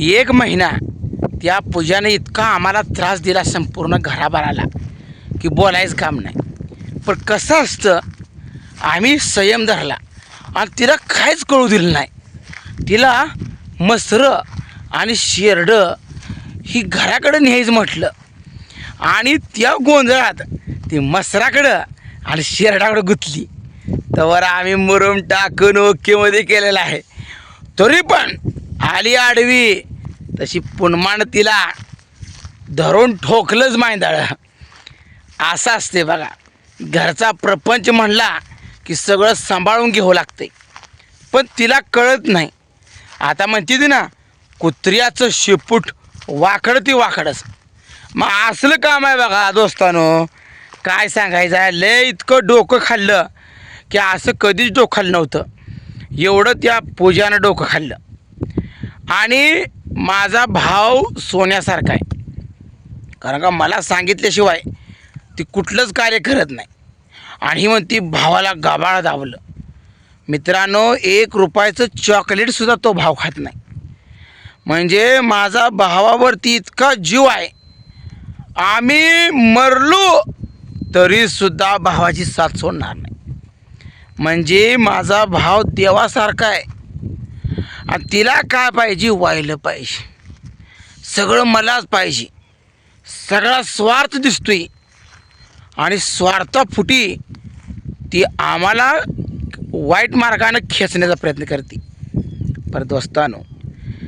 एक महिना त्या पूजाने इतका आम्हाला त्रास दिला संपूर्ण घराबाराला की बोलायचं काम नाही. पण कसं असतं आम्ही संयम धरला आणि तिला काहीच कळू दिलं नाही. तिला मसरं आणि शेरडं ही घराकडं न्यायचं म्हटलं आणि त्या गोंधळात ती मसराकडं आणि शेरडाकडं गुंतली. तर आम्ही मुरुम टाकून ओकेमध्ये केलेलं आहे. तरी पण आली आडवी तशी पुनमान तिला धरून ठोकलंच मांदाळ. असं असते बघा. घरचा प्रपंच म्हणला की सगळं सांभाळून घेऊ लागते पण तिला कळत नाही. आता म्हणते ती ना कुत्र्याचं शेपूट वाकडं ती वाकडच. मग असलं काम आहे बघा दोस्तानो. काय सांगायचं आहे? लय इतकं डोकं खाल्लं की असं कधीच डोकं खाल्लं नव्हतं. एवढं त्या पूजानं डोकं खाल्लं. आणि माझा भाव सोन्यासारखा आहे. कारण का मला सांगितल्याशिवाय ती कुठलंच कार्य करत नाही. आणि मग म्हणती भावाला गाभाळ दावलं मित्रांनो एक रुपयाचं चॉकलेटसुद्धा तो भाव खात नाही. म्हणजे माझा भावावरती इतका जीव आहे. आम्ही मरलो तरीसुद्धा भावाची साथ सोडणार नाही. म्हणजे माझा भाव देवासारखा आहे आणि तिला काय पाहिजे? व्हायला पाहिजे. सगळं मलाच पाहिजे. सगळा स्वार्थ दिसतोय. आणि स्वार्थाफुटी ती आम्हाला वाईट मार्गानं खेचण्याचा प्रयत्न करते. परत दोस्तानो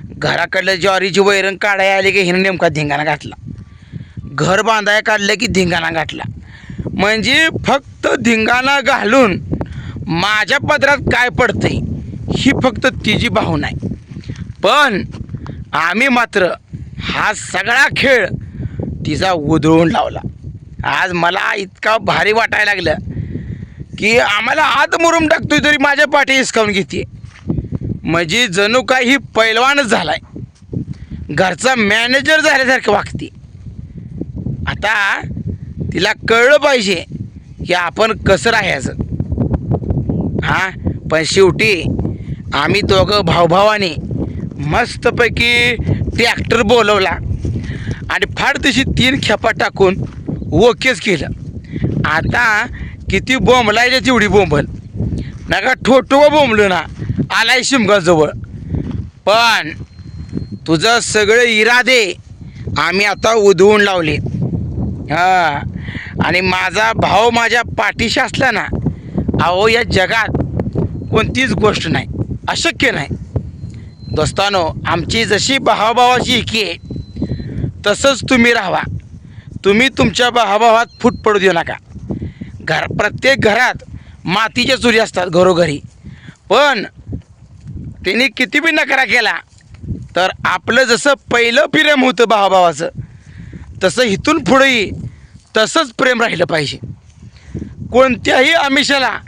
घराकडलं ज्वारीची वैरण काढायला आली की हिनं नेमका धिंगाणा घातला. घर बांधाय काढलं की धिंगाणा घातला. म्हणजे फक्त धिंगाणा घालून माझ्या पदरात काय पडतंय? ही फक्त तिची भावना आहे. पण आम्ही मात्र हा सगळा खेळ तिचा उधळून लावला. आज मला इतका भारी वाटायला लागलं की आम्हाला आत मुरुम टाकतोय तरी माझ्या पाठी हिसकावून घेते म्हणजे जणू काही ही पैलवानच झालाय. घरचा मॅनेजर झाल्यासारखं वागते. आता तिला कळलं पाहिजे की आपण कसं राहायचं. हां? पण शेवटी आम्ही दोघं भाऊभावाने मस्तपैकी ट्रॅक्टर बोलवला आणि फार तशी तीन खेपा टाकून ओकेच केलं. आता किती बोंबलायच्या तेवढी बोंबल. नका ठोटो बोंबलं ना आलाय शिमगाजवळ पण तुझं सगळे इरादे आम्ही आता उधळून लावले. हां आणि माझा भाव माझ्या पाठीशी असला ना अहो या जगात कोणतीच गोष्ट नाही. अशक्य नाही. दोस्तानो आमची जशी भावाभावाची एकी आहे तसंच तुम्ही राहावा. तुम्ही तुमच्या भावाभावात फूट पडू देऊ नका. घर प्रत्येक घरात मातीच्या चुरी असतात घरोघरी. पण त्यांनी किती बी नकारा केला तर आपलं जसं पहिलं प्रेम होतं भावाभावाचं तसं इथून पुढेही तसंच प्रेम राहिलं पाहिजे. कोणत्याही आमिषाला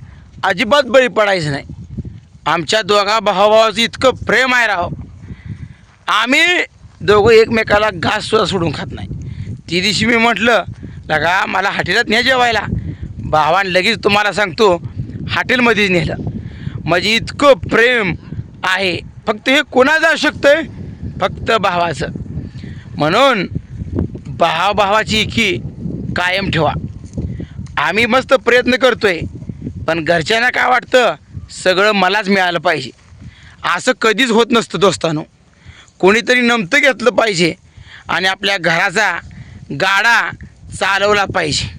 अजिबात बळी पडायचं नाही. आमच्या दोघा भावाभावाचं इतकं प्रेम आहे राव. आम्ही दोघं एकमेकाला घाससुद्धा सोडून खात नाही. ती दिवशी मी म्हटलं लगा मला हॉटेलात न्या जेवायला. भावान लगेच तुम्हाला सांगतो हॉटेलमध्येच नेलं. म्हणजे इतकं प्रेम आहे. फक्त हे कोणाचं असू शकतं फक्त भावाचं. म्हणून भावाभावाची इकी कायम ठेवा. आम्ही मस्त प्रयत्न करतो आहे पण घरच्यांना काय वाटतं? सगळं मलाच मिळालं पाहिजे. असं कधीच होत नसतं दोस्तानो. कोणीतरी नमतं घेतलं पाहिजे आणि आपल्या घराचा गाडा चालवला पाहिजे.